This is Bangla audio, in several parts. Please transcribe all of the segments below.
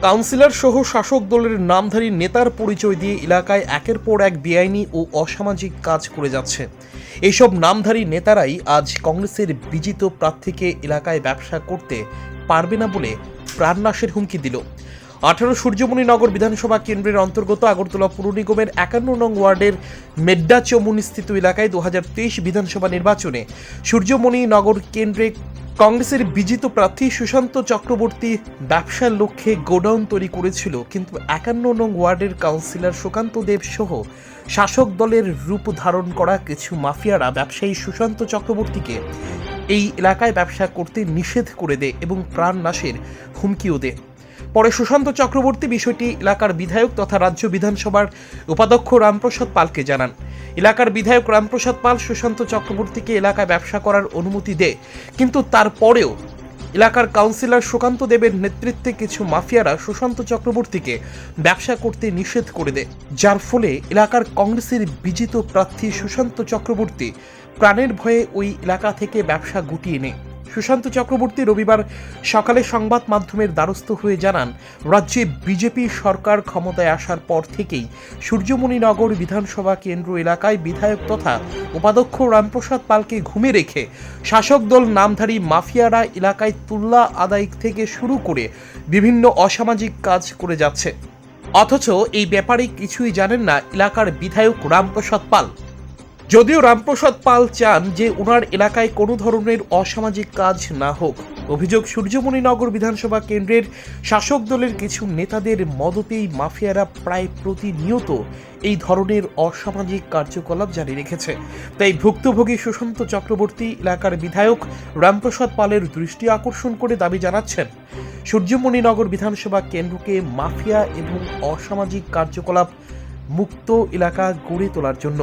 কাউন্সিলর সহ শাসক দলের নামধারী নেতার পরিচয় দিয়ে এলাকায় একের পর এক বেআইনি ও অসামাজিক কাজ করে যাচ্ছে। এসব নামধারী নেতারাই আজ কংগ্রেসের বিজিত প্রার্থীকে এলাকায় ব্যবসা করতে পারবে না বলে প্রাণনাশের হুমকি দিল। আঠারো সূর্যমণি নগর বিধানসভা কেন্দ্রের অন্তর্গত আগরতলা পুর নিগমের একান্ন নং ওয়ার্ডের মেড্ডা চমুনিস্থিত এলাকায় দু হাজার তেইশ বিধানসভা নির্বাচনে সূর্যমণি নগর কেন্দ্রে কংগ্রেসের বিজিত প্রার্থী সুশান্ত চক্রবর্তী ব্যবসার লক্ষ্যে গোডাউন তৈরি করেছিল, কিন্তু একান্ন নং ওয়ার্ডের কাউন্সিলর সুকান্ত দেব সহ শাসক দলের রূপ ধারণ করা কিছু মাফিয়ারা ব্যবসায়ী সুশান্ত চক্রবর্তীকে এই এলাকায় ব্যবসা করতে নিষেধ করে দেয় এবং প্রাণ নাশের হুমকিও দেয়। পরে সুশান্ত চক্রবর্তী বিষয়টি এলাকার বিধায়ক তথা রাজ্য বিধানসভার উপাধ্যক্ষ রামপ্রসাদ পালকে জানান। এলাকার বিধায়ক রামপ্রসাদ পাল সুশান্ত চক্রবর্তীকে এলাকায় ব্যবসা করার অনুমতি দেয়, কিন্তু তারপরেও এলাকার কাউন্সিলর সুকান্ত দেবের নেতৃত্বে কিছু মাফিয়ারা সুশান্ত চক্রবর্তীকে ব্যবসা করতে নিষেধ করে দেয়, যার ফলে এলাকার কংগ্রেসের বিজিত প্রার্থী সুশান্ত চক্রবর্তী প্রাণের ভয়ে ওই এলাকা থেকে ব্যবসা গুটিয়ে নেয়। সুশান্ত চক্রবর্তী রবিবার সকালে সংবাদ মাধ্যমের দ্বারস্থ হয়ে জানান, রাজ্যে বিজেপি সরকার ক্ষমতায় আসার পর থেকেই সূর্যমণিনগর বিধানসভা কেন্দ্র এলাকায় বিধায়ক তথা উপাধ্যক্ষ রামপ্রসাদ পালকে ঘুমে রেখে শাসক দল নামধারী মাফিয়ারা এলাকায় তুল্লা আদায় থেকে শুরু করে বিভিন্ন অসামাজিক কাজ করে যাচ্ছে। অথচ এই ব্যাপারে কিছুই জানেন না এলাকার বিধায়ক রামপ্রসাদ পাল। যদিও রামপ্রসাদ পাল চান যে ওনার এলাকায় কোনো ধরনের অসামাজিক কাজ না হোক, অভিযোগ সূর্যমণিনগর বিধানসভা কেন্দ্রের শাসক দলের কিছু নেতাদের মদতেই মাফিয়ারা প্রায় প্রতিনিয়ত এই ধরনের অসামাজিক কার্যকলাপ জারি রেখেছে। তাই ভুক্তভোগী সুশান্ত চক্রবর্তী এলাকার বিধায়ক রামপ্রসাদ পালের দৃষ্টি আকর্ষণ করে দাবি জানাচ্ছেন, সূর্যমণিনগর বিধানসভা কেন্দ্রকে মাফিয়া এবং অসামাজিক কার্যকলাপ মুক্ত এলাকা গড়ে তোলার জন্য।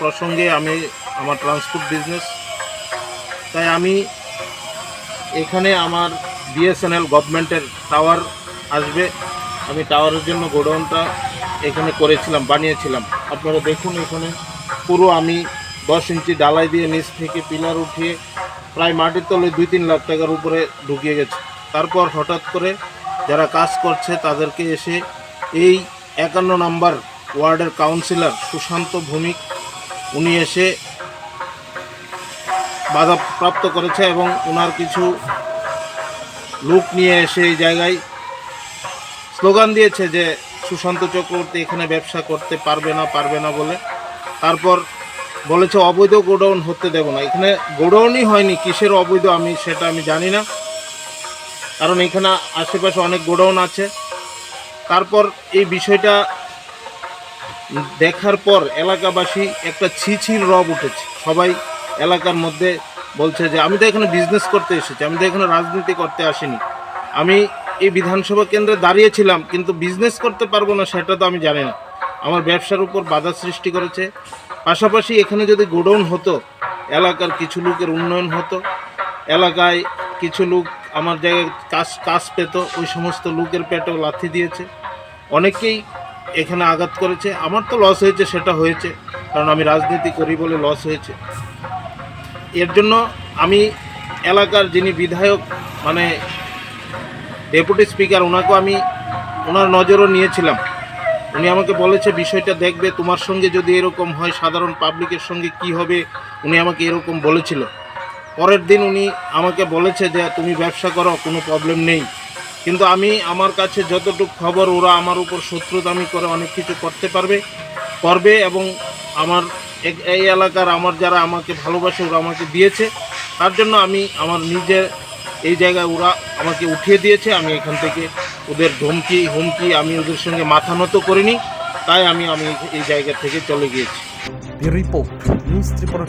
প্রসঙ্গে আমি আমার ট্রান্সপোর্ট বিজনেস তাই আমি এখানে আমার বিএসএনএল গভর্নমেন্টের টাওয়ার আসবে। আমি টাওয়ারের জন্য গোডাউনটা এখানে করেছিলাম, বানিয়েছিলাম। আপনারা দেখুন এখানে, পুরো আমি দশ ইঞ্চি ডালাই দিয়ে নিচ থেকে পিলার উঠিয়ে প্রায় মাটির তলে দুই তিন লাখ টাকার উপরে ঢুকিয়ে গেছে। তারপর হঠাৎ করে যারা কাজ করছে তাদেরকে এসে এই একান্ন নাম্বার ওয়ার্ডের কাউন্সিলর সুশান্ত ভৌমিক উনি এসে বাধা প্রাপ্ত করেছে এবং ওনার কিছু লোক নিয়ে এসে এই জায়গায় স্লোগান দিয়েছে যে, সুশান্ত চক্রবর্তী এখানে ব্যবসা করতে পারবে না পারবে না বলে। তারপর বলেছে, অবৈধ গোডাউন হতে দেব না। এখানে গোডাউনই হয়নি, কিসের অবৈধ আমি সেটা আমি জানি না। কারণ এখানে আশেপাশে অনেক গোডাউন আছে। তারপর এই বিষয়টা দেখার পর এলাকাবাসী একটা ছিছির রব উঠেছে। সবাই এলাকার মধ্যে বলছে যে, আমি তো এখানে বিজনেস করতে এসেছি, আমি তো এখানে রাজনীতি করতে আসিনি। আমি এই বিধানসভা কেন্দ্রে দাঁড়িয়েছিলাম কিন্তু বিজনেস করতে পারব না, সেটা তো আমি জানি না। আমার ব্যবসার উপর বাধা সৃষ্টি করেছে। পাশাপাশি এখানে যদি গোডাউন হতো, এলাকার কিছু লোকের উন্নয়ন হতো, এলাকায় কিছু লোক আমার জায়গায় কাজ কাজ পেত, ওই সমস্ত লোকের পেটেও লাথি দিয়েছে। অনেকেই এখানে আঘাত করেছে। আমার তো লস হয়েছে, সেটা হয়েছে। কারণ আমি রাজনীতি করি বলে লস হয়েছে। এর জন্য আমি এলাকার যিনি বিধায়ক মানে ডেপুটি স্পিকার ওনাকেও আমি, ওনার নজরও নিয়েছিলাম। উনি আমাকে বলেছে, বিষয়টা দেখবে, তোমার সঙ্গে যদি এরকম হয়, সাধারণ পাবলিকের সঙ্গে কি হবে? উনি আমাকে এরকম বলেছিল। পরের দিন উনি আমাকে বলেছে যে, তুমি ব্যবসা করো, কোনো প্রবলেম নেই। কিন্তু আমি আমার কাছে যতটুকু খবর, ওরা আমার উপর শত্রুতামি করে অনেক কিছু করতে পারবে, করবে এবং আমার এই এলাকার আমার যারা আমাকে ভালোবাসে, ওরা আমাকে দিয়েছে। তার জন্য আমি আমার নিজের এই জায়গায় ওরা আমাকে উঠিয়ে দিয়েছে। আমি এখান থেকে ওদের ধমকি, হুমকি আমি ওদের সঙ্গে মাথা নত করিনি। তাই আমি আমি এই জায়গা থেকে চলে গিয়েছি। Report, news Tripura